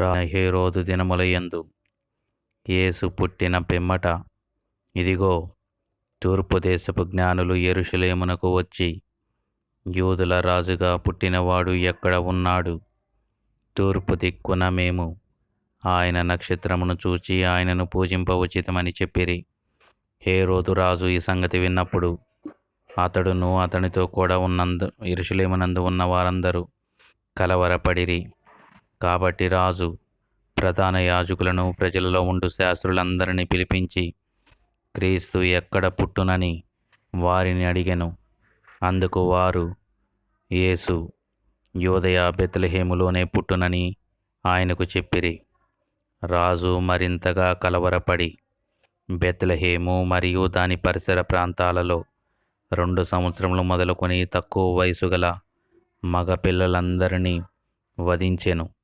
రా హేరోదు దినములయందు. యేసు పుట్టిన పిమ్మట ఇదిగో తూర్పు దేశపు జ్ఞానులు ఎరుషులేమునకు వచ్చి యూదుల రాజుగా పుట్టినవాడు ఎక్కడ ఉన్నాడు? తూర్పు దిక్కున మేము ఆయన నక్షత్రమును చూచి ఆయనను పూజింప ఉచితమని చెప్పిరి. హేరోదు రాజు ఈ సంగతి విన్నప్పుడు అతడును అతనితో కూడా ఉన్నందు ఇరుషులేమునందు ఉన్న వారందరూ కలవరపడిరి. కాబట్టి రాజు ప్రధాన యాజకులను ప్రజలలో ఉండు శాస్త్రులందరినీ పిలిపించి క్రీస్తు ఎక్కడ పుట్టునని వారిని అడిగెను. అందుకు వారు యేసు యోదయ బెత్లహేములోనే పుట్టునని ఆయనకు చెప్పిరి. రాజు మరింతగా కలవరపడి బెత్లహేము మరియు దాని పరిసర ప్రాంతాలలో రెండు సంవత్సరములు మొదలుకొని తక్కువ వయసు గల మగ పిల్లలందరినీ వధించెను.